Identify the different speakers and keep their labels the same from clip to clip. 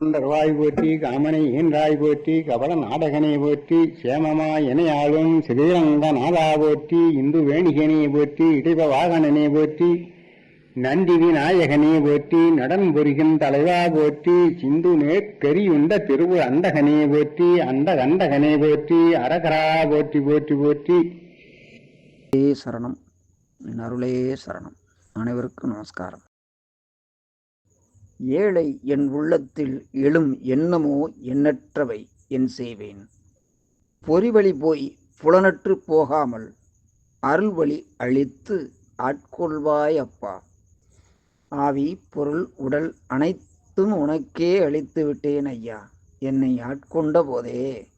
Speaker 1: கந்தர்வாய் போற்றி காமனை ஈன்றாய் போற்றி கபல நாடகனை போற்றி சேமமா இணையாளும் ஸ்ரீரங்க நாதா போற்றி இந்து வேணிகனை போற்றி இடைப வாகனனை போற்றி நந்தி விநாயகனே போற்றி நடன் புரிகின் தலைவா போற்றி சிந்து நேர்கரியுண்ட திருவு அண்டகனே போற்றி அந்த கண்டகனே போற்றி அரகரா போற்றி போற்றி போற்றி.
Speaker 2: சரணம். அருளே சரணம். அனைவருக்கும் நமஸ்காரம். ஏழை என் உள்ளத்தில் எழும் எண்ணமோ எண்ணற்றவை என் செய்வேன். பொறிவழி போய் புலனற்று போகாமல் அருள்வழி அழித்து ஆட்கொள்வாய் அப்பா. ஆவி பொருள் உடல் அனைத்தும் உனக்கே அழித்து விட்டேன் ஐயா. என்னை ஆட்கொண்ட போதே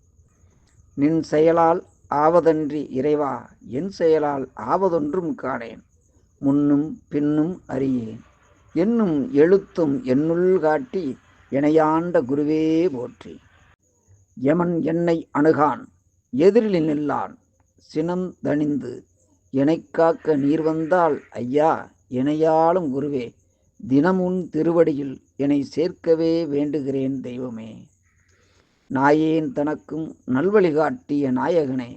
Speaker 2: நின் செயலால் ஆவதன்றி இறைவா என் செயலால் ஆவதொன்றும் காணேன். முன்னும் பின்னும் அறியேன். என்னும் எழுத்தும் என்னுள் காட்டி இணையாண்ட குருவே போற்றி. யமன் என்னை அணுகான் எதிரில் நில்லான் சினம் தணிந்து இணைக்காக்க நீர் வந்தால் ஐயா இணையாளும் குருவே தினமுன் திருவடியில் என்னை சேர்க்கவே வேண்டுகிறேன் தெய்வமே. நாயேன் தனக்கும் நல்வழி காட்டிய நாயகனே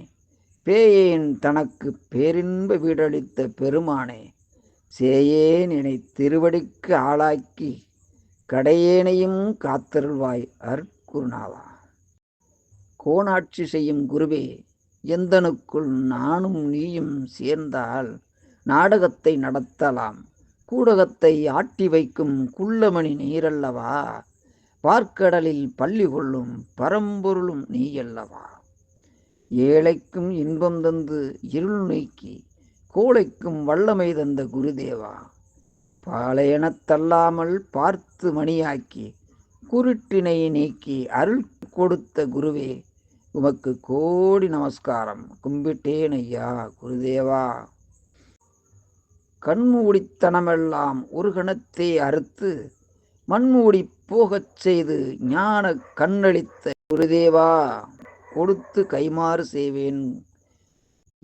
Speaker 2: பேயேன் தனக்கு பேரின்ப வீடளித்த பெருமானே சேயேன் என்னை திருவடிக்கு ஆளாக்கி கடையேனையும் காத்தருள்வாய் அற்குருநாவா கோணாட்சி செய்யும் குருவே எந்தனுக்குள் நானும் நீயும் சேர்ந்தால் நாடகத்தை நடத்தலாம். கூடகத்தை ஆட்டி வைக்கும் குள்ளமணி நீரல்லவா? பார்க்கடலில் பள்ளி கொள்ளும் பரம்பொருளும் நீயல்லவா? ஏழைக்கும் இன்பம் தந்து இருள் நீக்கி கோழைக்கும் வல்லமை தந்த குருதேவா. பாளையனத் பார்த்து மணியாக்கி குருட்டினை நீக்கி அருள் கொடுத்த குருவே உமக்கு கோடி நமஸ்காரம். கும்பிட்டேன் ஐயா குருதேவா. கண்மூடித்தனமெல்லாம் ஒரு கணத்தை அறுத்து மண்மூடி போகச் செய்து ஞான கண்ணளித்த குருதேவா கொடுத்து கைமாறு செய்வேன்.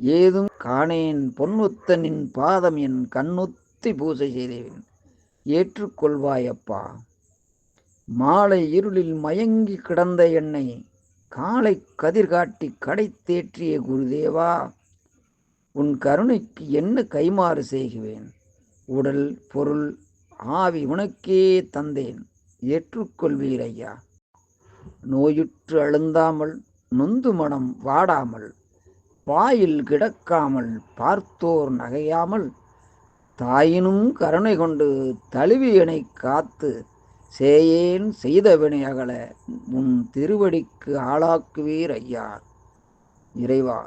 Speaker 2: ஏதும் காணேன் பொன்னுத்தனின் பாதம் என் கண்ணுத்தி பூஜை செய்தேன். ஏற்றுக்கொள்வாயப்பா. மாலை இருளில் மயங்கி கிடந்த என்னை காலை கதிர் காட்டி கடை தேற்றிய குருதேவா உன் கருணைக்கு என்ன கைமாறு செய்குவேன்? உடல் பொருள் ஆவி உனக்கே தந்தேன். ஏற்றுக்கொள்வீர் ஐயா நோயுற்று அழுந்தாமல் நொந்து மனம் வாடாமல் பாயில் கிடக்காமல் பார்த்தோர் நகையாமல் தாயினும் கருணை கொண்டு தழுவியனை காத்து சேயேன் செய்தவினை அகல உன் திருவடிக்கு ஆளாக்குவீர் ஐயா. இறைவா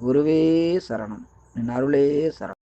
Speaker 2: குருவே சரணம். என் அருளே சரணம்.